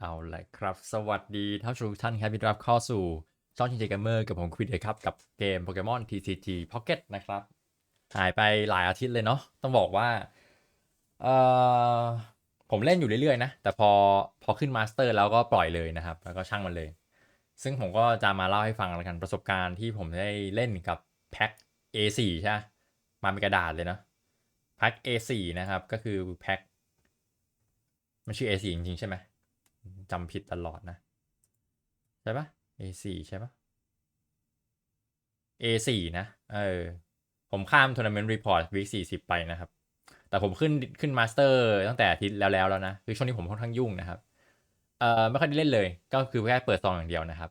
เอาละครับ สวัสดีท่านผู้ชมทุกท่านครับยินดีต้อนรับเข้าสู่ช่องชินเจเกมเมอร์กับผมควิดเลยครับ กับเกมโปเกมอน TCG Pocket นะครับ หายไปหลายอาทิตย์เลยเนาะต้องบอกว่าเออผมเล่นอยู่เรื่อยๆนะ แต่พอพอขึ้นมาสเตอร์แล้วก็ปล่อยเลยนะครับ แล้วก็ช่างมันเลย ซึ่งผมก็จะมาเล่าให้ฟังแล้วกันประสบการณ์ที่ผมได้เล่นกับแพ็ค A4 ใช่ไหมมาเป็นกระดาษเลยเนาะแพ็ค A4 นะครับก็คือแพ็คมันชื่อ A4 จริงๆใช่ไหม จำผิดตลอดนะ ใช่ปะ A4 ใช่ปะ A4 นะ เออ ผมข้าม Tournament Report Week 40ไปนะครับ แต่ผมขึ้นขึ้นมาสเตอร์ตั้งแต่อาทิตย์แล้วแล้วแล้วนะ คือช่วงนี้ผมค่อนข้างยุ่งนะครับ เอ่อ ไม่ค่อยได้เล่นเลย ก็คือแค่เปิดซองอย่างเดียวนะครับ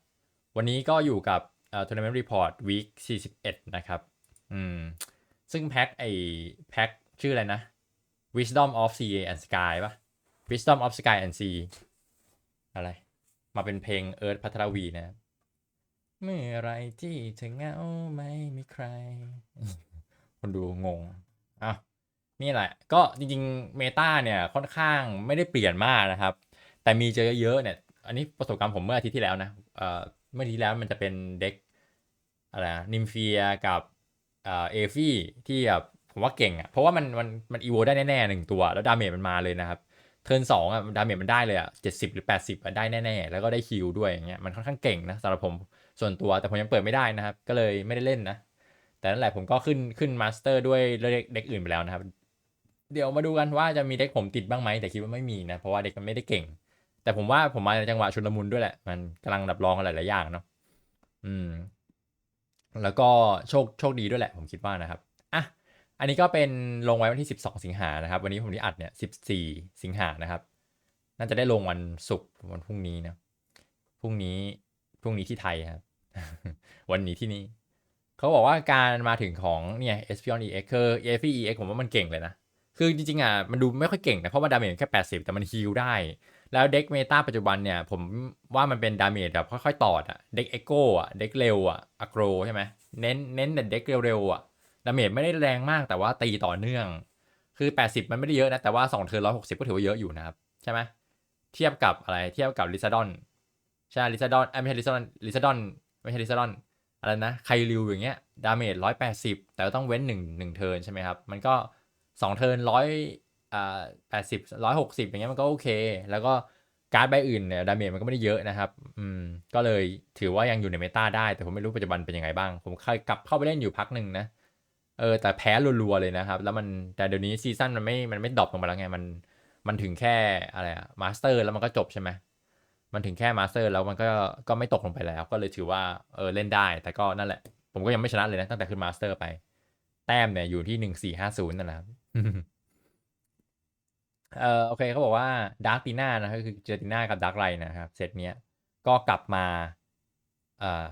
วันนี้ก็อยู่กับเอ่อ Tournament Report Week 41นะครับ อืม ซึ่งแพ็คไอแพ็คชื่ออะไรนะ Wisdom of Sea and Sky ปะ Wisdom of Sky and Sea อะไร มาเป็นเพลงเอิร์ธพัทรวีนะเมื่อไรที่เธอเหงาไม่มีใคร คนดูงงอะนี่แหละ ก็จริงๆเมตาเนี่ยค่อนข้างไม่ได้เปลี่ยนมากนะครับ แต่มีเจอเยอะๆเนี่ยอันนี้ประสบการณ์ผมเมื่ออาทิตย์ที่แล้วนะเอ่อเมื่ออาทิตย์ที่แล้วมันจะเป็นเด็กอะไรนะนิมเฟียกับเอ่อเอฟี่ที่แบบผมว่าเก่งอะเพราะว่ามันมันมันอีโวได้แน่ๆหนึ่งตัว แล้วดาเมจมันมาเลยนะครับ เทิร์นสองอะดาเมจมันได้เลยอะเจ็ดสิบหรือแปดสิบอะได้แน่ๆ แล้วก็ได้คิวด้วยอย่างเงี้ยมันค่อนข้างเก่งนะสำหรับผมส่วนตัวแต่ผมยังเปิดไม่ได้นะครับ ก็เลยไม่ได้เล่นนะ แต่นั่นแหละผมก็ขึ้นขึ้นมาสเตอร์ด้วยเด็กเด็กอื่นไปแล้วนะครับ เดี๋ยวมาดูกันว่าจะมีเด็กผมติดบ้างไหมแต่คิดว่าไม่มีนะ เพราะว่าเด็กมันไม่ได้เก่ง แต่ผมว่าผมมาในจังหวะชุลมุนด้วยแหละ มันกำลังดับรองกันหลายอย่างเนาะอืม แล้วก็โชคโชคดีด้วยแหละ ผมคิดว่านะครับ อันนี้ก็เป็นลงไว้วันที่ 12 สิงหานะครับ วันนี้ผมที่อัดเนี่ย 14 สิงหานะครับ น่าจะได้ลงวันศุกร์วันพรุ่งนี้นะพรุ่งนี้พรุ่งนี้ที่ไทยครับ วันนี้ที่นี่เขาบอกว่าการมาถึงของเนี่ย s p o n EX คือ e f e x ผมว่ามันเก่งเลยนะ คือจริงๆอะมันดูไม่ค่อยเก่งนะเพราะมันดาเมจแค่ 80 แต่มันฮีลได้ แล้วเด็กเมตาปัจจุบันเนี่ย ผมว่ามันเป็นดาเมจแบบค่อยๆตอดอะเด็กเอโก้อะเด็กเร็วอะอะโกรใช่ไหมเน้นเน้นแต่เด็กเร็วๆอะ ดาเมจไม่ได้แรงมากแต่ว่าตีต่อเนื่อง คือ 80 มันไม่ได้เยอะนะ แต่ว่า2เทิร์น160 ก็ถือว่าเยอะอยู่นะครับ ใช่ไหมเทียบกับอะไรเทียบกับลิซาดอนใช่ลิซาดอนไม่ใช่ลิซาดอนลิซาดอนไม่ใช่ลิซาดอนอะไรนะไคริวอย่างเงี้ยดาเมจ180 แต่ต้องเว้น1 1เทิร์นใช่ไหมครับ มันก็ 2 เทิร์นร้อยอ่าแปดสิบร้อยหกสิบอย่างเงี้ยมันก็โอเค แล้วก็การ์ดใบอื่นเนี่ยดาเมจมันก็ไม่ได้เยอะนะครับ อืม ก็เลยถือว่ายังอยู่ในเมตาได้ แต่ผมไม่รู้ปัจจุบันเป็นยังไงบ้าง ผมเคยกลับเข้าไปเล่นอยู่พักหนึ่งนะ เออแต่แพ้รัวๆเลยนะครับ แล้วมันแต่เดี๋ยวนี้ซีซั่นมันไม่มันไม่ดรอปลงมาแล้วไงมันมันถึงแค่อะไรอะมาสเตอร์แล้วมันก็จบใช่ไหมมันถึงแค่มาสเตอร์แล้วมันก็ก็ไม่ตกลงไปแล้ว ก็เลยถือว่าเออเล่นได้ แต่ก็นั่นแหละ ผมก็ยังไม่ชนะเลยนะตั้งแต่ขึ้นมาสเตอร์ไป แต้มเนี่ยอยู่ที่หนึ่งสี่ห้าศูนย์นั่นแหละครับเออโอเคเขาบอกว่าดาร์กตีน่านะก็คือเจอตีน่ากับดาร์กไลนะครับเซตเนี้ยก็กลับมาเอ่อ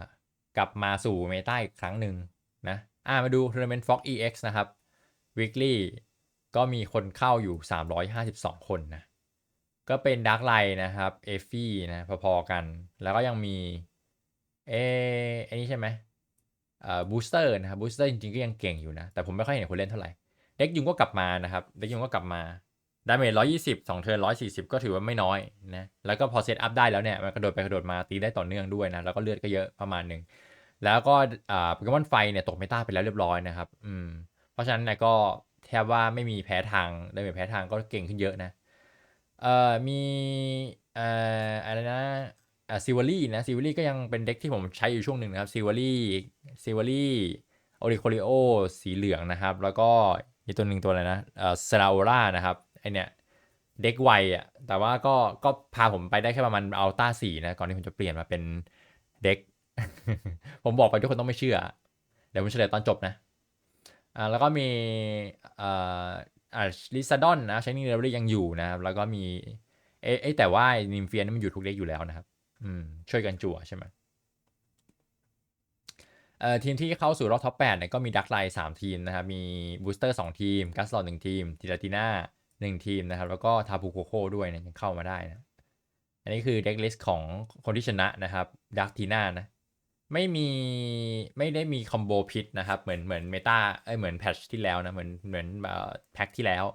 กลับมาสู่เมตาอีกครั้งหนึ่งนะ อ่ามาดู Tournament Fox EX นะครับ Weekly ก็มีคนเข้าอยู่ 352 คนนะ ก็เป็น Dark Light นะครับเอฟฟี่นะ พอๆกัน แล้วก็ยังมี เอไอันนี้ใช่ไหมเอ่อบูสเตอร์นะครับบูสเตอร์จริงๆ ก็ยังเก่งอยู่นะ แต่ผมไม่ค่อยเห็นคนเล่นเท่าไหร่ เด็กยุงก็กลับมานะครับ เด็กยุงก็กลับมาดาเมจ120 2เทิร์น140ก็ถือว่าไม่น้อยนะ แล้วก็พอเซตอัพได้แล้วเนี่ย มันกระโดดไปกระโดดมาตีได้ต่อเนื่องด้วยนะ แล้วก็เลือดก็เยอะประมาณหนึ่ง แล้วก็อ่าโปเกมอนไฟเนี่ยตกเมตาไปแล้วเรียบร้อยนะครับ อืม เพราะฉะนั้นเนี่ยก็แทบว่าไม่มีแพ้ทางดาเมจแพ้ทางก็เก่งขึ้นเยอะนะ เอ่อ มีเอ่ออะไรนะอ่าซิวารี่นะซิวารี่ก็ยังเป็นเด็กที่ผมใช้อยู่ช่วงหนึ่งนะครับซิวารี่ซิวารี่โอริโคลิโอสีเหลืองนะครับ แล้วก็อีตัวหนึ่งตัวอะไรนะเอ่อซาราโอรานะครับไอเนี่ยเด็กไวอะแต่ว่าก็ก็พาผมไปได้แค่ประมาณอัลต้าสี่นะ ก่อนที่ผมจะเปลี่ยนมาเป็นเด็ก ผมบอกไปทุกคนต้องไม่เชื่อ เดี๋ยวผมเฉลยตอนจบนะอ่าแล้วก็มีอ่าอ่าลิซาดอนนะใช้นี่เรเวอรี่ยังอยู่นะครับ แล้วก็มีเอ๊ะแต่ว่านิมเฟียนี่มันอยู่ทุกเด็กอยู่แล้วนะครับ อืม ช่วยกันจั่วใช่ไหมเอ่อทีมที่เข้าสู่รอบท็อป8เนี่ยก็มีดักไลน์สามทีมนะครับ มีบูสเตอร์สองทีมกัสลอดหนึ่งทีมติลาติน่าหนึ่งทีมนะครับ แล้วก็ทาปูโคโค่ด้วยเนี่ยยังเข้ามาได้นะ อันนี้คือเด็กลิสต์ของคนที่ชนะนะครับดักทีน่านะ ไม่มีไม่ได้มีคอมโบพิษนะครับ เหมือนเหมือนเมตาเอ้ยเหมือนแพทชที่แล้วนะเหมือนเหมือนแพ็คที่แล้ว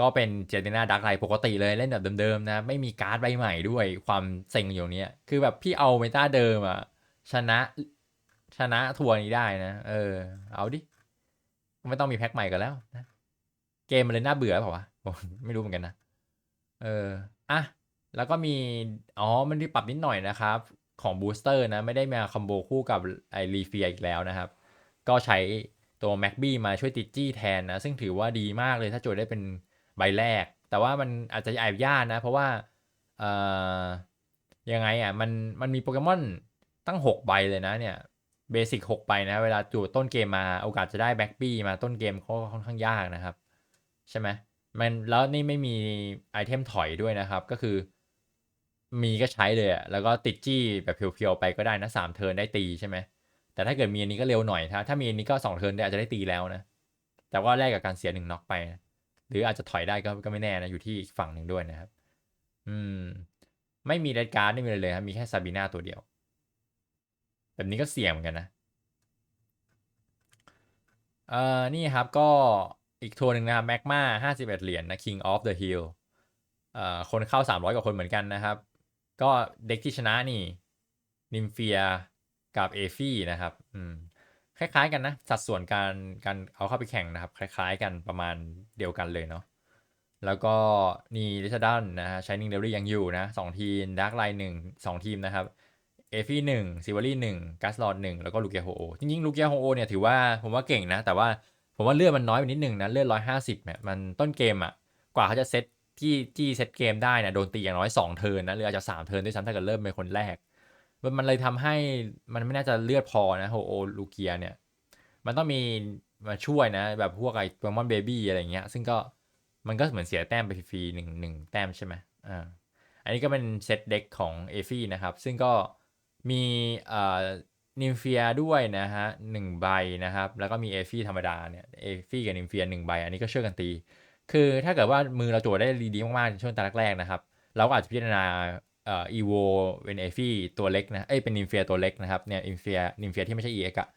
ก็เป็นเจเนนาดักไลปกติเลยเล่นแบบเดิมๆนะ ไม่มีการ์ดใบใหม่ด้วยความเซ็งอยู่เนี้ย คือแบบพี่เอาเมตาเดิมอะชนะชนะทัวร์นี้ได้นะ เออ เอาดิ ไม่ต้องมีแพ็คใหม่กันแล้วนะเกมมันเลยน่าเบื่อเปล่าวะไม่รู้เหมือนกันนะ เอออะแล้วก็มี อ๋อ มันมีปรับนิดหน่อยนะครับ ของบูสเตอร์นะไม่ได้มาคอมโบคู่กับไอรีเฟียอีกแล้วนะครับ ก็ใช้ตัวแม็กบี้มาช่วยติดจี้แทนนะ ซึ่งถือว่าดีมากเลยถ้าโจทย์ได้เป็นใบแรก แต่ว่ามันอาจจะแอบยากนะ เพราะว่าเอ่อยังไงอะมันมันมีโปเกมอนตั้ง 6 ใบเลยนะเนี่ยเบสิก6ใบนะ เวลาจูดต้นเกมมาโอกาสจะได้แบ็กบี้มาต้นเกมก็ค่อนข้างยากนะครับ ใช่ไหมมันแล้วนี่ไม่มีไอเทมถอยด้วยนะครับ ก็คือ มีก็ใช้เลยอะแล้วก็ติดจี้แบบเพียวๆไปก็ได้นะสามเทิร์นได้ตีใช่ไหมแต่ถ้าเกิดมีอันนี้ก็เร็วหน่อยถ้าถ้ามีอันนี้ก็สองเทิร์นได้อาจจะได้ตีแล้วนะแต่ว่าแลกกับการเสียหนึ่งน็อกไปนะหรืออาจจะถอยได้ก็ก็ไม่แน่นะอยู่ที่อีกฝั่งหนึ่งด้วยนะครับ อืม ไม่มีเรดการ์ดไม่มีอะไรเลยครับมีแค่ซาบีนาตัวเดียว แบบนี้ก็เสี่ยงเหมือนกันนะเอ่อนี่ครับก็อีกทัวร์หนึ่งนะครับแมกมาห้าสิบเอ็ดเหรียญนะ King of the Hill เอ่อคนเข้าสามร้อยกว่าคนเหมือนกันนะครับ ก็เด็กที่ชนะนี่นิมเฟียกับเอฟี่นะครับ อืม คล้าย ๆ กันนะ สัดส่วนการการเอาเข้าไปแข่งนะครับ คล้าย ๆ กันประมาณเดียวกันเลยเนาะ แล้วก็นี่ลิชดันนะฮะชายนิงเดลี่ยังอยู่นะสองทีมดาร์กไลน์หนึ่งสองทีมนะครับเอฟี่หนึ่งซิวารี่หนึ่งกัสลอดหนึ่งแล้วก็ลูเกียโฮโอจริงๆลูเกียโฮโอเนี่ยถือว่าผมว่าเก่งนะ แต่ว่าผมว่าเลือดมันน้อยไปนิดนึงนะ เลือดร้อยห้าสิบเนี่ยมันต้นเกมอะกว่าเขาจะเซต ที่ที่เซตเกมได้นะโดนตีอย่างน้อยสองเทิร์นนะหรืออาจจะสามเทิร์นด้วยซ้ำถ้าเกิดเริ่มเป็นคนแรก มันมันเลยทำให้มันไม่น่าจะเลือดพอนะโฮโอลูเกียเนี่ย มันต้องมีมาช่วยนะ แบบพวกไอ้โปเกมอนเบบี้อะไรเงี้ย ซึ่งก็มันก็เหมือนเสียแต้มไปฟรีหนึ่งหนึ่งแต้มใช่ไหมอ่าอันนี้ก็เป็นเซตเด็กของเอฟี่นะครับ ซึ่งก็มีเอ่อนิมเฟียด้วยนะฮะหนึ่งใบนะครับ แล้วก็มีเอฟี่ธรรมดาเนี่ยเอฟี่กับนิมเฟียหนึ่งใบ อันนี้ก็ช่วยกันตี คือถ้าเกิดว่ามือเราจทย์ได้ดีๆมากๆในช่วงตาแรกๆนะครับ เราก็อาจจะพิจารณาเอ่ออีโวเป็นเอฟี่ตัวเล็กนะเอ้ยเป็นนิมเฟียตัวเล็กนะครับเนี่ยนิมเฟียนิมเฟียที่ไม่ใช่เอ็กอะ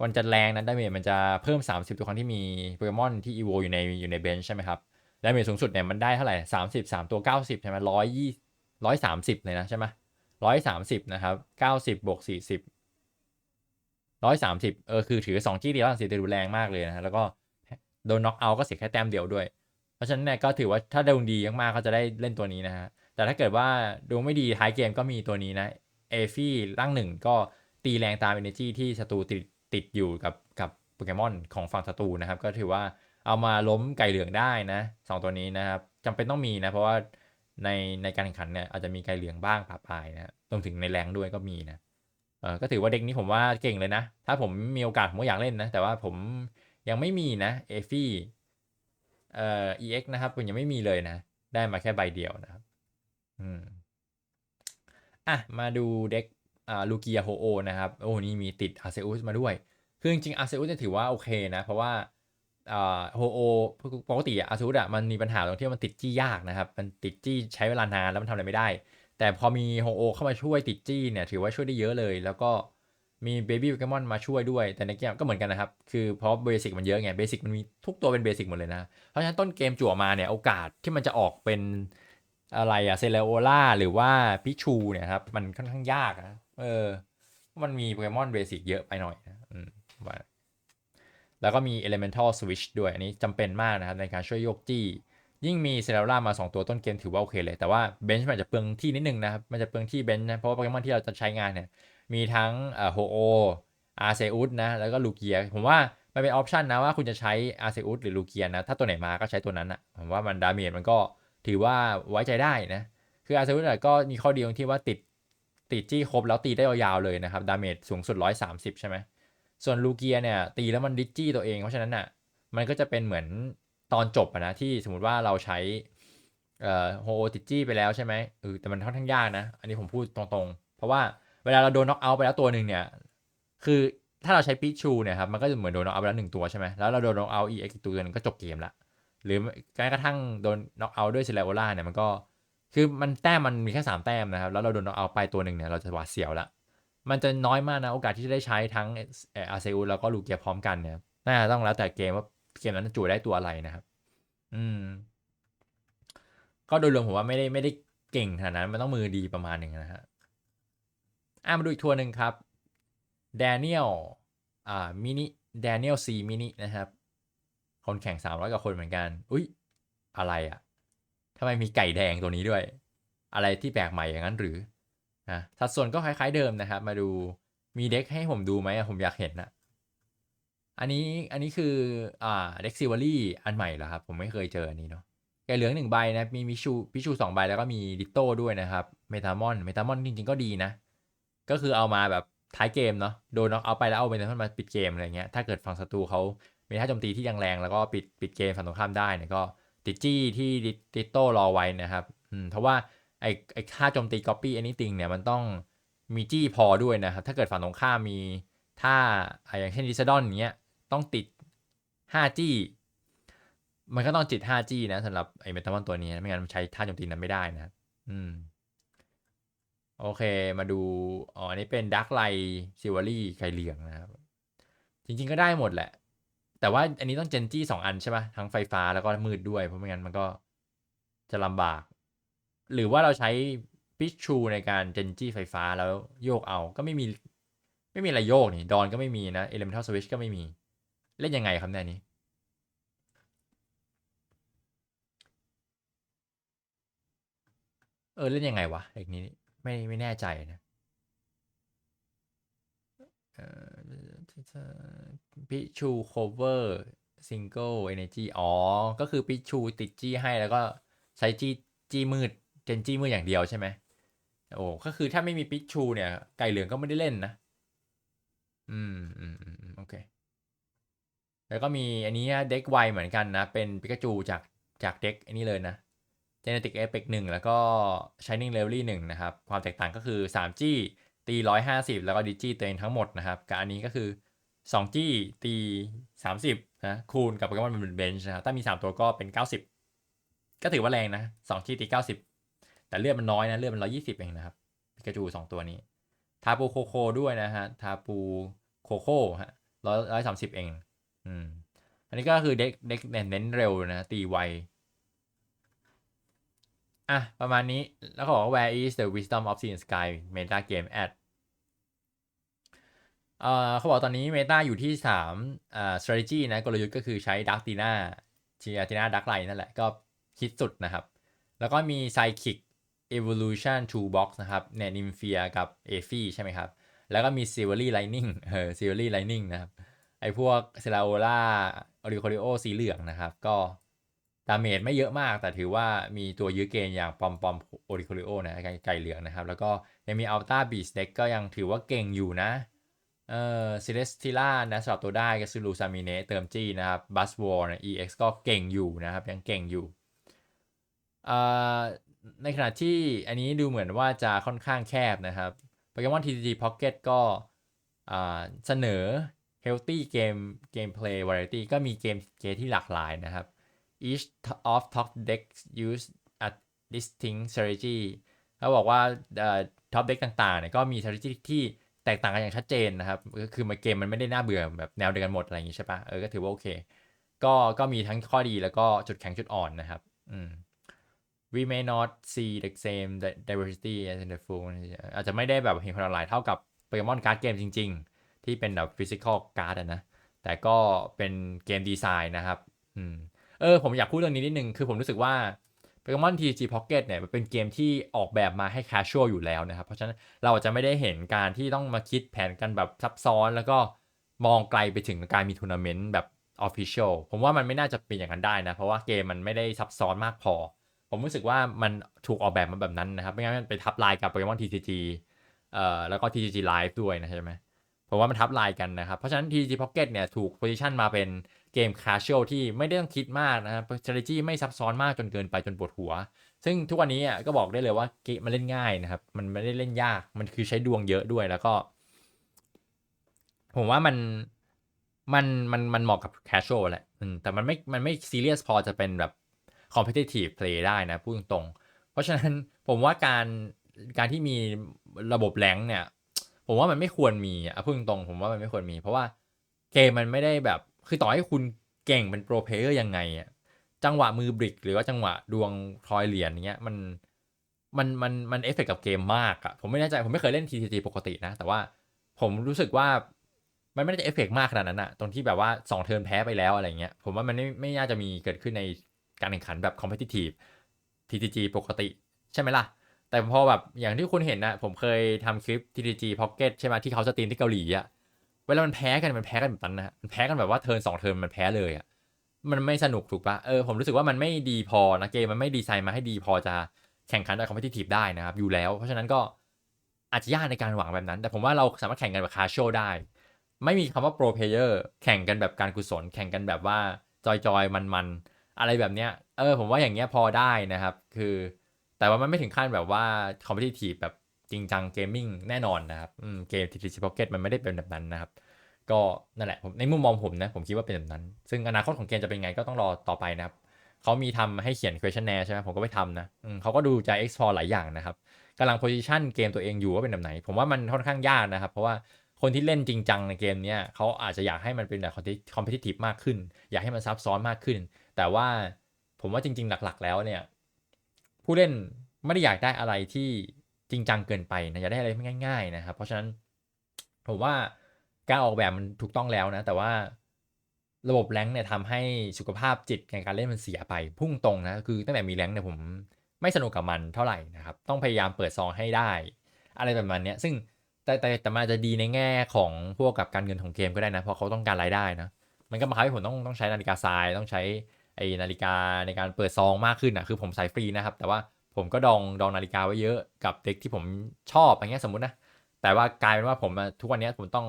ก่อนจะแรงนั้นดาเมจมันจะเพิ่ม 30ตัวครั้งที่มีโปเกมอนที่อีโวอยู่ในอยู่ในเบนช์ใช่ไหมครับดาเมจสูงสุดเนี่ยมันได้เท่าไหร่สามสิบสามตัวเก้าสิบใช่ไหมร้อยยี่ร้อยสามสิบเลยนะใช่ไหมร้อยสามสิบนะครับเก้าสิบบวกสี่สิบร้อยสามสิบเออคือถือสองจี้เดียวสามสิบดูแรงมากเลยนะแล้วก็โดนน็อกเอาก็เสียแค่แต้มเดียวด้วย ราะฉะนั้นเนี่ยก็ถือว่าถ้าดวงดีมากๆก็จะได้เล่นตัวนี้นะฮะ แต่ถ้าเกิดว่าดวงไม่ดีท้ายเกมก็มีตัวนี้นะเอฟี่ร่างหนึ่งก็ตีแรงตาม energy ที่ศัตรูติดติดอยู่กับกับโปเกมอนของฝั่งศัตรูนะครับ ก็ถือว่าเอามาล้มไก่เหลืองได้นะสองตัวนี้นะครับจำเป็นต้องมีนะ เพราะว่าในในการแข่งขันเนี่ยอาจจะมีไก่เหลืองบ้างปะปายนะรวมถึงในแรงด้วยก็มีนะเออก็ถือว่าเด็กนี้ผมว่าเก่งเลยนะ ถ้าผมมีโอกาสผมก็อยากเล่นนะ แต่ว่าผมยังไม่มีนะเอฟี่ เอ่อ EX นะครับผมยังไม่มีเลยนะ ได้มาแค่ใบเดียวนะครับอืมอะ มาดูเด็กอ่าลูเกียโฮโอนะครับ โอ้นี่มีติดอาเซอุสมาด้วย คือจริงๆอาเซอุสจะถือว่าโอเคนะ เพราะว่าอ่าโฮโอปกติอาเซอุสอะมันมีปัญหาตรงที่มันติดจี้ยากนะครับ มันติดจี้ใช้เวลานานแล้วมันทำอะไรไม่ได้ แต่พอมีโฮโอเข้ามาช่วยติดจี้เนี่ย ถือว่าช่วยได้เยอะเลย แล้วก็ มีเบบี้โปเกมอนมาช่วยด้วย แต่ในเกมก็เหมือนกันนะครับ คือเพราะเบสิกมันเยอะไงเบสิกมันมีทุกตัวเป็นเบสิกหมดเลยนะ เพราะฉะนั้นต้นเกมจั่วมาเนี่ย โอกาสที่มันจะออกเป็นอะไรอะเซเลโอล่าหรือว่าพิชูเนี่ยครับ มันค่อนข้างยากนะเออ มันมีโปเกมอนเบสิกเยอะไปหน่อยนะอืมว่าแล้วก็มี Elemental Switch ด้วย อันนี้จำเป็นมากนะครับในการช่วยโยกจี้ ยิ่งมีเซเลล่ามา 2 ตัวต้นเกมถือว่าโอเคเลย แต่ว่าเบนช์มันจะเปลืองที่นิดนึงนะครับ มันจะเปลืองที่เบนช์นะ เพราะว่าโปเกมอนที่เราจะใช้งานเนี่ย มีทั้งเอ่อโฮโออาเซอุสนะแล้วก็ลูเกีย ผมว่ามันเป็นออปชันนะว่าคุณจะใช้อาเซอุสหรือลูเกียนะ ถ้าตัวไหนมาก็ใช้ตัวนั้นอะผมว่ามันดาเมจมันก็ถือว่าไว้ใจได้นะ คืออาเซอุสก็มีข้อดีตรงที่ว่าติดติดจี้ครบแล้วตีได้ยาวๆเลยนะครับ ดาเมจสูงสุด 130 ใช่ไหมส่วนลูเกียเนี่ยตีแล้วมันดิจี้ตัวเองเพราะฉะนั้นน่ะมันก็จะเป็นเหมือนตอนจบนะที่สมมติว่าเราใช้อ่อโฮโอติจี้ไปแล้วใช่ไหมเออแต่มันค่อนข้างยากนะ อันนี้ผมพูดตรงๆ เพราะว่า เวลาเราโดนน็อกเอาท์ไปแล้วตัวหนึ่งเนี่ย คือถ้าเราใช้ปิชูเนี่ยครับ มันก็จะเหมือนโดนน็อกเอาท์ไปแล้วหนึ่งตัวใช่ไหมแล้วเราโดนน็อกเอาท์อีกตัวนึงก็จบเกมละ หรือแม้กระทั่งโดนน็อกเอาท์ด้วยเซเลโอล่าเนี่ยมันก็ คือมันแต้มมันมีแค่3แต้มนะครับ แล้วเราโดนเอาไปตัวหนึ่งเนี่ยเราจะหวาดเสียวละ มันจะน้อยมากนะโอกาสที่จะได้ใช้ทั้งอาเซอุแล้วก็ลูเกียพร้อมกันเนี่ย น่าจะต้องแล้วแต่เกมว่าเกมนั้นจู่ได้ตัวอะไรนะครับ อืม ก็โดยรวมผมว่าไม่ได้ไม่ได้เก่งขนาดนั้น มันต้องมือดีประมาณหนึ่งนะฮะ อะมาดูอีกทัวร์หนึ่งครับ Daniel อ่ามินิ Daniel C มินินะครับ คนแข่ง 300กว่าคนเหมือนกัน อุ๊ย อะไรอะทำไมมีไก่แดงตัวนี้ด้วย อะไรที่แปลกใหม่อย่างนั้นหรือนะสัดส่วนก็คล้ายๆเดิมนะครับ มาดูมีเด็กให้ผมดูไหมอะผมอยากเห็นนะอันนี้อันนี้คืออ่าเด็กซิวอรี่อันใหม่เหรอครับ ผมไม่เคยเจออันนี้เนาะแกเหลืองหนึ่งใบนะมีมิชูพิชูสองใบแล้วก็มีดิโต้ด้วยนะครับเมตามอนเมตามอนจริงๆก็ดีนะ ก็คือเอามาแบบท้ายเกมเนาะโดนน็อกเอาไปแล้วเอาเมตามอนมาปิดเกมอะไรเงี้ยถ้าเกิดฝั่งศัตรูเขามีท่าโจมตีที่ยังแรงแล้วก็ปิดปิดเกมฝั่งตรงข้ามได้เนี่ยก็ติดจี้ที่ดิโต้รอไว้นะครับอืมเพราะว่าไอ้ไอ้ค่าโจมตี copy anything เนี่ยมันต้องมีจี้พอด้วยนะครับ ถ้าเกิดฝั่งตรงข้ามมีท่าอะอย่างเช่นดิซดอนอย่างเงี้ยต้องติด 5 จี้ มันก็ต้องจิต5จี้นะสำหรับไอ้เมตามอนตัวนี้ ไม่งั้นมันใช้ท่าโจมตีนั้นไม่ได้นะ อืม โอเคมาดู อ๋อ อันนี้เป็นดักไลซิวอรี่ไข่เหลืองนะครับ จริงๆก็ได้หมดแหละ แต่ว่าอันนี้ต้องเจนจี้สองอันใช่ปะทั้งไฟฟ้าแล้วก็มืดด้วย เพราะไม่งั้นมันก็จะลำบาก หรือว่าเราใช้พิชชูในการเจนจี้ไฟฟ้าแล้วโยกเอา ก็ไม่มี ไม่มีอะไรโยกนี่ ดอนก็ไม่มีนะเอเลเมนทัลสวิชก็ไม่มี เล่นยังไงครับเนี่ยนี้เออเล่นยังไงวะเด็กนี้ ไม่ไม่แน่ใจนะพิชูโคเวอร์ซิงเกิลเอเนจีอ๋อ ก็คือพิชูติดจี้ให้แล้วก็ใช้จี้จี้มืดเจนจี้มืดอย่างเดียวใช่ไหมโอ้ก็คือถ้าไม่มีพิชูเนี่ย ไก่เหลืองก็ไม่ได้เล่นนะ อืมอืมอืมอืมโอเค แล้วก็มีอันนี้เด็กไวเหมือนกันนะ เป็นปิกาจูจากจากเด็กอันนี้เลยนะ Genetic Effect 1แล้วก็ Shining Level 1นะครับ ความแตกต่างก็คือ 3G ตี 150 แล้วก็ Digi ตัวเองทั้งหมดนะครับกับอันนี้ก็คือ 2G ตี 30 นะ คูณกับโปเกมอนเป็นเบนช์นะครับ ถ้ามี 3 ตัวก็เป็น 90 ก็ถือว่าแรงนะ 2G ตี 90 แต่เลือดมันน้อยนะ เลือดมัน 120 เองนะครับพิกาจู 2 ตัวนี้ ทาปูโคโคด้วยนะฮะ ทาปูโคโค่ฮะร้อยสามสิบเอง อืม อันนี้ก็คือเด็กเด็กเน้นเร็วนะ ตีไว อะ ประมาณนี้แล้วเขาบอกว่า where is the wisdom of sin Sky meta game at เอ่อเขาบอกตอนนี้ meta อยู่ที่3อ่ strategy นะกลยุทธ์ก็คือใช้ Dark Tina ชีอาตินา Dark line นั่นแหละ ก็ฮิตสุดนะครับ แล้วก็มี Psychic Evolution Toolbox นะครับเนี่ย Nymphia กับ a f i ใช่ไหมครับ แล้วก็มี Silvery Lightning เออ Silvery Lightning นะครับ ไอพวก c e l a o l a o r i c o l i o สีเหลืองนะครับ ก็ ดาเมจไม่เยอะมาก แต่ถือว่ามีตัวยื้อเกณฑ์อย่างปอมปอมโอริโคลิโอนะไก่เหลืองนะครับ แล้วก็ยังมีอัลต้าบีสเด็กก็ยังถือว่าเก่งอยู่นะเอ่อซิเลสติล่านะสำหรับตัวได้ก็ซูลูซามิเนเติมจี้นะครับบัสวอร์นะ EX ก็เก่งอยู่นะครับ ยังเก่งอยู่เอ่อในขณะที่อันนี้ดูเหมือนว่าจะค่อนข้างแคบนะครับโปเกมอน TCG Pocket ก็อ่าเสนอ Healthy Game Gameplay Variety ก็มีเกมเกมที่หลากหลายนะครับ each of top decks use a distinct strategy เขาบอกว่าท็อปเด็กต่างๆเนี่ยก็มี strategy ที่แตกต่างกันอย่างชัดเจนนะครับ ก็คือมันเกมมันไม่ได้น่าเบื่อแบบแนวเดียวกันหมดอะไรอย่างงี้ใช่ปะเออ ก็ถือว่าโอเค ก็ ก็มีทั้งข้อดีแล้วก็จุดแข็งจุดอ่อนนะครับ อืม we may not see the same diversity as in the full อาจจะไม่ได้แบบเห็นความหลากหลายเท่ากับโปเกมอนการ์ดเกมจริง ๆ ที่เป็นแบบ physical card อะนะ แต่ก็เป็นเกมดีไซน์นะครับ อืม เออผมอยากพูดเรื่องนี้นิดนึง คือผมรู้สึกว่า Pokemon TG Pocket เนี่ยมันเป็นเกมที่ออกแบบมาให้ casual อยู่แล้วนะครับ เพราะฉะนั้นเราอาจะไม่ได้เห็นการที่ต้องมาคิดแผนกันแบบซับซ้อน แล้วก็มองไกลไปถึงการมีทัวร์นาเมนต์แบบ official ผมว่ามันไม่น่าจะเป็นอย่างนั้นได้นะ เพราะว่าเกมมันไม่ได้ซับซ้อนมากพอ ผมรู้สึกว่ามันถูกออกแบบมาแบบนั้นนะครับ ไม่งั้นมันไปทับลายกับ Pokemon TCG เอ่อแล้วก็ TCG Live ด้วยนะใช่ไหมผมว่ามันทับลายกันนะครับ เพราะฉะนั้น TCG Pocket เนี่ยถูก position มาเป็น เกม casual ที่ไม่ได้ต้องคิดมากนะครับ strategy ไม่ซับซ้อนมากจนเกินไปจนปวดหัว ซึ่งทุกวันนี้ก็บอกได้เลยว่าเกมมันเล่นง่ายนะครับ มันไม่ได้เล่นยาก มันคือใช้ดวงเยอะด้วยแล้วก็ ผมว่ามันมันมันมันเหมาะกับ casual แหละแต่มันไม่มันไม่ serious พอจะเป็นแบบ competitive play ได้นะพูดตรงๆเพราะฉะนั้นผมว่าการการที่มีระบบแรงเนี่ย ผมว่ามันไม่ควรมีอะพูดตรงๆผมว่ามันไม่ควรมี เพราะว่าเกมมันไม่ได้แบบ คือต่อให้คุณเก่งเป็นโปรเพลเยอร์ยังไงอะจังหวะมือบริกหรือว่าจังหวะดวงทอยเหรียญเงี้ยมันมันมันมันเอฟเฟกกับเกมมากอะผมไม่แน่ใจผมไม่เคยเล่น TCG ปกตินะ แต่ว่าผมรู้สึกว่ามันไม่ได้เอฟเฟกมากขนาดนั้นอะตรงที่แบบว่า 2 เทิร์นแพ้ไปแล้วอะไรเงี้ย ผมว่ามันไม่ไม่น่าจะมีเกิดขึ้นในการแข่งขันแบบ competitive TCG ปกติ ใช่ไหมล่ะ แต่พอแบบอย่างที่คุณเห็นนะผมเคยทำคลิป TCG Pocket ใช่ไหมที่เขาสตรีมที่เกาหลีอะ เวลามันแพ้กันมันแพ้กันแบบนั้นนะมันแพ้กันแบบว่าเทิร์นสองเทิร์นมันแพ้เลยอะมันไม่สนุกถูกปะเออผมรู้สึกว่ามันไม่ดีพอนะเกมมันไม่ดีไซน์มาให้ดีพอจะแข่งขันแบบคอมเพลติฟได้นะครับอยู่แล้ว เพราะฉะนั้นก็อาจจะยากในการหวังแบบนั้น แต่ผมว่าเราสามารถแข่งกันแบบคาโชได้ ไม่มีคำว่าโปรเพเยอร์แข่งกันแบบการกุศล แข่งกันแบบว่าจอยจอยมันมันอะไรแบบเนี้ยเออผมว่าอย่างเงี้ยพอได้นะครับ คือ แต่ว่ามันไม่ถึงขั้นแบบว่าคอมเพลติฟแบบ จริงจังเกมมิ่งแน่นอนนะครับเกมทีทีพ็อกเก็ตมันไม่ได้เป็นแบบนั้นนะครับ ก็นั่นแหละในมุมมองผมนะผมคิดว่าเป็นแบบนั้น ซึ่งอนาคตของเกมจะเป็นไงก็ต้องรอต่อไปนะครับเขามีทำให้เขียน questionnaire ใช่ไหมผมก็ไปทำนะเขาก็ดูใจ explore หลายอย่างนะครับกำลัง position เกมตัวเองอยู่ว่าเป็นแบบไหน ผมว่ามันค่อนข้างยากนะครับ เพราะว่าคนที่เล่นจริงจังในเกมนี้เขาอาจจะอยากให้มันเป็นแบบ competitive มากขึ้น อยากให้มันซับซ้อนมากขึ้น แต่ว่าผมว่าจริง ๆ หลัก ๆ แล้วเนี่ยผู้เล่นไม่ได้อยากได้อะไรที่ ริงจังเกินไปนะอยากได้อะไรง่าย ๆ นะครับ เพราะฉะนั้นผมว่าการออกแบบมันถูกต้องแล้วนะ แต่ว่าระบบแรงเนี่ยทำให้สุขภาพจิตในการเล่นมันเสียไปพุ่งตรงนะคือตั้งแต่มีแรงเนี่ยผมไม่สนุกกับมันเท่าไหร่นะครับต้องพยายามเปิดซองให้ได้ อะไรแบบนั้นเนี่ยซึ่งแต่แต่แต่มันจะดีในแง่ของพวกกับการเงินของเกมก็ได้นะเพราะเขาต้องการรายได้นะมันก็มาให้ผมต้องต้องใช้นาฬิกาทรายต้องใช้ไอ้นาฬิกาในการเปิดซองมากขึ้นอะคือผมใส่ฟรีนะครับ แต่ว่า ผมก็ดองดองนาฬิกาไว้เยอะกับเด็กที่ผมชอบอย่างเงี้ยสมมตินะแต่ว่ากลายเป็นว่าผมทุกวันนี้ผมต้อง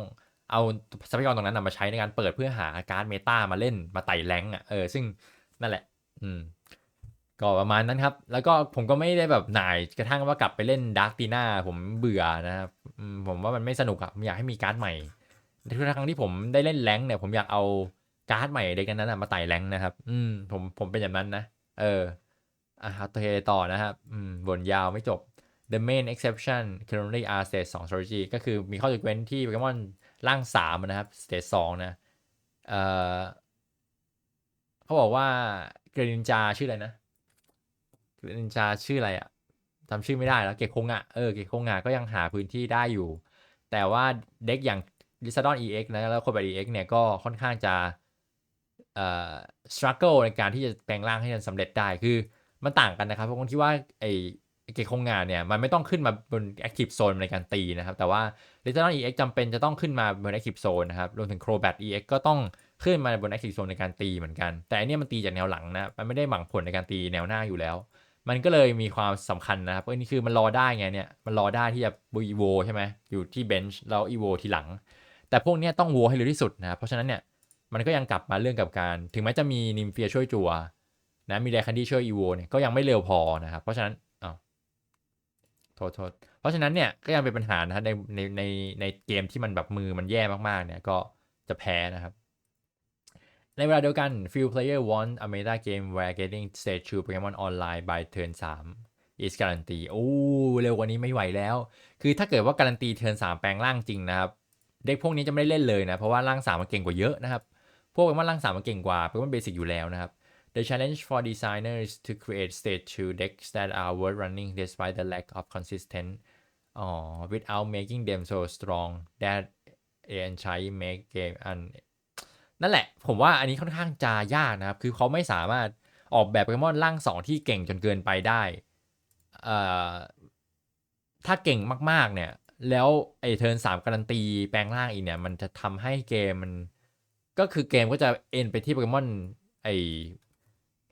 เอาทรัพยากรตรงนั้นมาใช้ในการเปิดเพื่อหาการ์ดเมตามาเล่นมาไต่แรงอะเออซึ่งนั่นแหละ อืมก็ประมาณนั้นครับ แล้วก็ผมก็ไม่ได้แบบหน่ายกระทั่งว่ากลับไปเล่นดาร์กตีน่าผมเบื่อนะครับผมว่ามันไม่สนุกอะผมอยากให้มีการ์ดใหม่ทุกครั้งที่ผมได้เล่นแรงเนี่ยผมอยากเอาการ์ดใหม่เด็กนั้นมาไต่แรงนะครับ อืมผมผมเป็นอย่างนั้นนะ เออ อะโอเคต่อนะครับอืมบนยาวไม่จบ the main exception currently are stage 2 strategy ก็คือมีข้อยกเว้นที่โปเกมอนร่างสามนะครับ stage สองนะเอ่อเขาบอกว่าเกรนินจาชื่ออะไรนะเกรนินจาชื่ออะไรอะจำชื่อไม่ได้แล้วเกคงอะเออเกคงอะก็ยังหาพื้นที่ได้อยู่ แต่ว่าเด็กอย่าง l i s a d o n EX นะ แล้วโคบ EX เนี่ยก็ค่อนข้างจะเอ่อ struggle ในการที่จะแปลงร่างให้มันสำเร็จได้คือ มันต่างกันนะครับเพราะคนที่ว่าไอเกคงงานเนี่ยมันไม่ต้องขึ้นมาบน Active Zone ในการตีนะครับ แต่ว่า l i t t l e EX จำเป็นจะต้องขึ้นมาบน Active Zone นะครับรวมถึง Crobat EX ก็ต้องขึ้นมาบน Active Zone ในการตีเหมือนกัน แต่อันนี้มันตีจากแนวหลังนะมันไม่ได้หวังผลในการตีแนวหน้าอยู่แล้ว มันก็เลยมีความสำคัญนะครับเพราะนี่คือมันรอได้ไงเนี่ยมันรอได้ที่จะบูอีโวใช่ไหมอยู่ที่เบนช์แล้วอีโวทีหลัง แต่พวกนี้ต้องโวให้เร็วที่สุดนะครับเพราะฉะนั้นเนี่ยมันก็ยังกลับมาเรื่องกับการ ถึงแม้จะมีนิมเฟียช่วยจัว นะมีแดคันดี้ช่วยอีโวเนี่ยก็ยังไม่เร็วพอนะครับ เพราะฉะนั้นโทษโทษเพราะฉะนั้นเนี่ยก็ยังเป็นปัญหานะในในในในเกมที่มันแบบมือมันแย่มากๆเนี่ยก็จะแพ้นะครับ ในเวลาเดียวกัน few player want a meta game where getting stage 2 Pokemon online by turn 3 is guarantee โอ้เร็วกว่านี้ไม่ไหวแล้ว คือถ้าเกิดว่าการันตีเทิร์น3แปลงร่างจริงนะครับ เด็กพวกนี้จะไม่ได้เล่นเลยนะ เพราะว่าร่าง3มันเก่งกว่าเยอะนะครับ พวกมันร่าง3มันเก่งกว่าเป็นว่าเบสิกอยู่แล้วนะครับ The challenge for designers to create stage 2 decks that are worth running despite the lack of consistent uh, without making them so strong that and ใช้ make game อันนั่นแหละ ผมว่าอันนี้ค่อนข้างจะยากนะครับ คือเขาไม่สามารถออกแบบโปเกมอนร่างสองที่เก่งจนเกินไปได้เอ่อถ้าเก่งมากๆเนี่ย แล้วไอเทิร์นสามการันตีแปลงร่างอีกเนี่ย มันจะทำให้เกมมัน ก็คือเกมก็จะเอ็นไปที่โปเกมอนไอ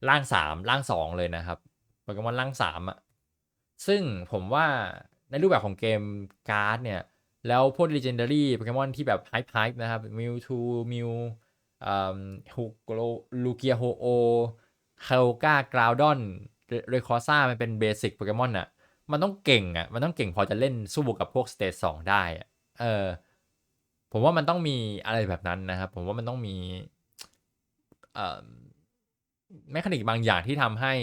ร่างสามร่างสองเลยนะครับโปเกมอนร่างสามอะซึ่งผมว่าในรูปแบบของเกมการ์ดเนี่ย แล้วพวก Legendary โปเกมอนที่แบบไฮไฮนะครับมิวทูมิวฮุกโลลูเกียโฮโอคาโอกากราวดอนเรคอซ่ามันเป็นเบสิกโปเกมอนอะมันต้องเก่งอะมันต้องเก่งพอจะเล่นสู้กับพวกสเตจสองได้อะเออผมว่ามันต้องมีอะไรแบบนั้นนะครับ ผมว่ามันต้องมีเอ่อ แมคานิกบางอย่างที่ทำให้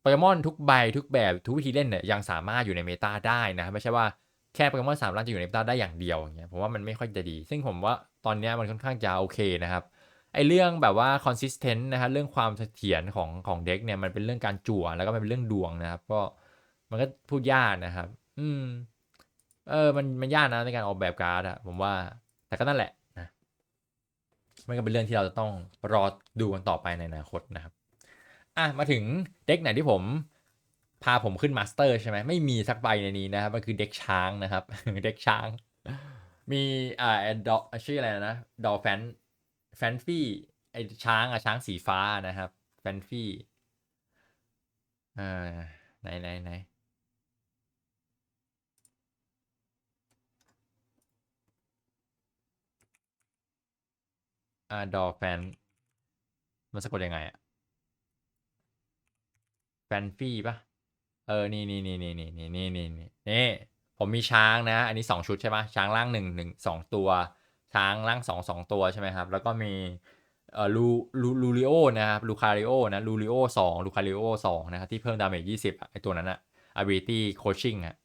โปเกมอนทุกใบทุกแบบทุกวิธีเล่นเนี่ยยังสามารถอยู่ในเมตาได้นะไม่ใช่ว่าแค่โปเกมอนสามร่างจะอยู่ในเมตาได้อย่างเดียวอย่างเงี้ยผมว่ามันไม่ค่อยจะดี ซึ่งผมว่าตอนนี้มันค่อนข้างจะโอเคนะครับไอเรื่องแบบว่า consistent นะครับเรื่องความเสถียรของของเด็กเนี่ยมันเป็นเรื่องการจั่วแล้วก็มันเป็นเรื่องดวงนะครับ ก็มันก็พูดยากนะครับ อืม เออมันมันยากนะในการออกแบบการ์ดอะผมว่า แต่ก็นั่นแหละนะมันก็เป็นเรื่องที่เราจะต้องรอดูกันต่อไปในอนาคตนะครับ อะมาถึงเด็กไหนที่ผมพาผมขึ้นมาสเตอร์ใช่ไหมไม่มีสักใบในนี้นะครับมันคือเด็กช้างนะครับเด็กช้าง มีอ่าดอชื่ออะไรนะดอแฟนแฟนฟี่ไอช้างอะช้างสีฟ้านะครับแฟนฟี่อ่าไหนไหนไหนอ่าดอแฟนมันสะกดยังไงอะ แฟนฟี่ปะเออ นี่นี่นี่นี่นี่นี่นี่นี่นี่นี่ผมมีช้างนะ อันนี้สองชุดใช่ปะช้างล่างหนึ่งหนึ่งสองตัว ช้างล่างสองสองตัวใช่ไหมครับ แล้วก็มีเอ่อลูลูลูริโอนะครับลูคาริโอนะลูริโอสองลูคาริโอสองนะครับที่เพิ่มดาเมจยี่สิบไอตัวนั้นอะ ability coaching อะ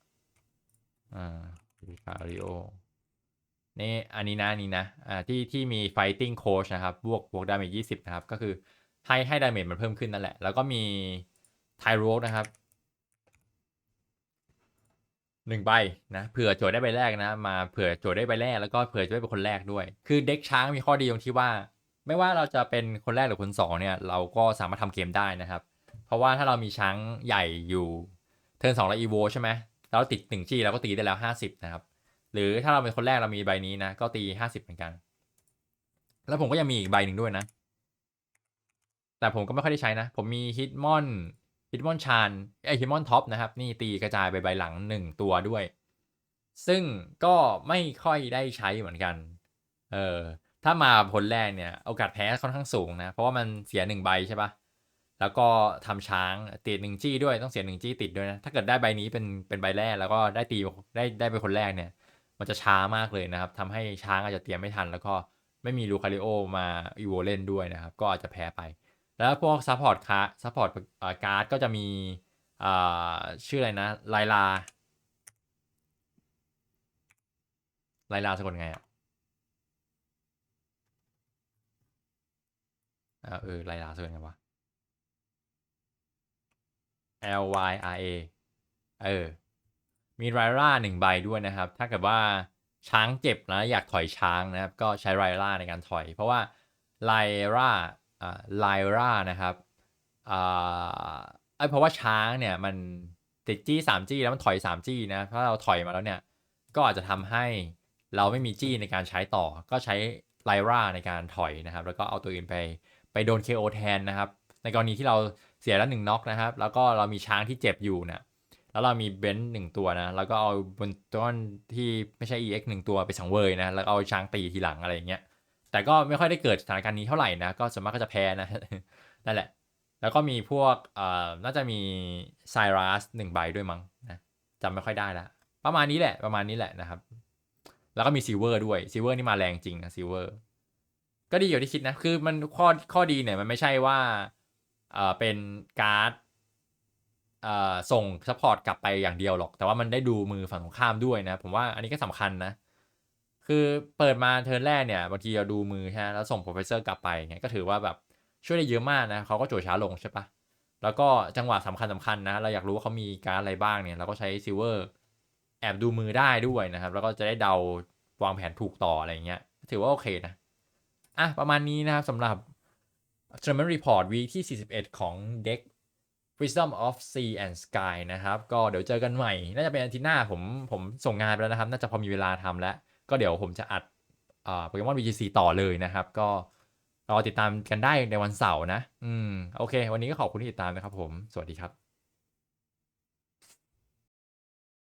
อ่าลูคาริโอนี่อันนี้นะอันนี้นะอ่าที่ที่มี fighting coach นะครับบวกบวกดาเมจยี่สิบนะครับ ก็คือให้ให้ดาเมจมันเพิ่มขึ้นนั่นแหละ แล้วก็มี ไทโรสนะครับหนึ่งใบนะเผื่อโจทย์ได้ใบแรกนะมาเผื่อโจทย์ได้ใบแรกแล้วก็เผื่อจะได้เป็นคนแรกด้วย คือเด็กช้างมีข้อดีตรงที่ว่า ไม่ว่าเราจะเป็นคนแรกหรือคนสองเนี่ยเราก็สามารถทำเกมได้นะครับ เพราะว่าถ้าเรามีช้างใหญ่อยู่เทิร์นสองแล้วอีโวใช่ไหมเราติดหนึ่งจี้เราก็ตีได้แล้วห้าสิบนะครับ หรือถ้าเราเป็นคนแรกเรามีใบนี้นะก็ตีห้าสิบเหมือนกัน แล้วผมก็ยังมีอีกใบหนึ่งด้วยนะ แต่ผมก็ไม่ค่อยได้ใช้นะ ผมมีฮิตมอน ฮิตมอนชานไอฮิตมอนท็อปนะครับ นี่ตีกระจายไปใบหลังหนึ่งตัวด้วย ซึ่งก็ไม่ค่อยได้ใช้เหมือนกัน เออถ้ามาผลแรกเนี่ย โอกาสแพ้ค่อนข้างสูงนะ เพราะว่ามันเสียหนึ่งใบใช่ปะแล้วก็ทำช้างติดหนึ่งจี้ด้วยต้องเสียหนึ่งจี้ติดด้วยนะ ถ้าเกิดได้ใบนี้เป็นเป็นใบแรกแล้วก็ได้ตีได้ได้เป็นคนแรกเนี่ย มันจะช้ามากเลยนะครับทำให้ช้างอาจจะเตรียมไม่ทัน แล้วก็ไม่มีลูคาริโอมาอีโวเล่นด้วยนะครับ ก็อาจจะแพ้ไป แล้วพวกซัพพอร์ตคาซัพพอร์ตการ์ดก็จะมีชื่ออะไรนะไลลาไลลาสะกดไงอะเออไลลาสะกดไงวะ L Y R A เออ มีไรล่าหนึ่งใบด้วยนะครับ ถ้าเกิดว่าช้างเจ็บนะ อยากถอยช้างนะครับ ก็ใช้ไรล่าในการถอย เพราะว่าไลล่าอ่า ไลล่านะครับอ่าไอเพราะว่าช้างเนี่ยมันติดจี้สามจี้แล้วมันถอยสามจี้นะถ้าเราถอยมาแล้วเนี่ยก็อาจจะทำให้เราไม่มีจี้ในการใช้ต่อ ก็ใช้ไลล่าในการถอยนะครับ แล้วก็เอาตัวอื่นไปไปโดน KO แทนนะครับ ในกรณีที่เราเสียแล้วหนึ่งน็อกนะครับ แล้วก็เรามีช้างที่เจ็บอยู่นะแล้วเรามีเบนซ์หนึ่งตัวนะ แล้วก็เอาบนต้นที่ไม่ใช่ EX หนึ่งตัวไปสังเวยนะ แล้วเอาช้างตีทีหลังอะไรอย่างเงี้ย แต่ก็ไม่ค่อยได้เกิดสถานการณ์นี้เท่าไหร่นะ ก็ส่วนมากก็จะแพ้นะ นั่นแหละ แล้วก็มีพวกเอ่อน่าจะมีไซรัสหนึ่งใบด้วยมั้งนะจำไม่ค่อยได้ละประมาณนี้แหละประมาณนี้แหละนะครับ แล้วก็มีซิเวอร์ด้วยซิเวอร์นี่มาแรงจริงนะซิเวอร์ก็ดีอยู่ที่คิดนะ คือมันข้อข้อดีเนี่ยมันไม่ใช่ว่าเอ่อเป็นการ์ดเอ่อส่งซัพพอร์ตกลับไปอย่างเดียวหรอก แต่ว่ามันได้ดูมือฝั่งตรงข้ามด้วยนะ ผมว่าอันนี้ก็สำคัญนะ คือเปิดมาเทิร์นแรกเนี่ยบางทีเราดูมือใช่ไหมแล้วส่งโปรเฟสเซอร์กลับไปเงี้ยก็ถือว่าแบบช่วยได้เยอะมากนะเขาก็โจช้าลงใช่ปะแล้วก็จังหวะสำคัญสำคัญนะ เราอยากรู้ว่าเขามีการอะไรบ้างเนี่ยเราก็ใช้ซิลเวอร์แอบดูมือได้ด้วยนะครับ แล้วก็จะได้เดาวางแผนถูกต่ออะไรเงี้ยถือว่าโอเคนะอะประมาณนี้นะครับสำหรับ t r e m e n Report week ที่ 41 ของเด็ก Wisdom of Sea and Sky นะครับ ก็เดี๋ยวเจอกันใหม่ น่าจะเป็นอาทิตย์หน้าผมผมส่งงานไปแล้วนะครับ น่าจะพอมีเวลาทำแล้ว ก็เดี๋ยวผมจะอัดโปเกมอน VGC ต่อเลยนะครับ ก็รอติดตามกันได้ในวันเสาร์นะ อืม โอเค วันนี้ก็ขอบคุณที่ติดตามนะครับผม สวัสดีครับ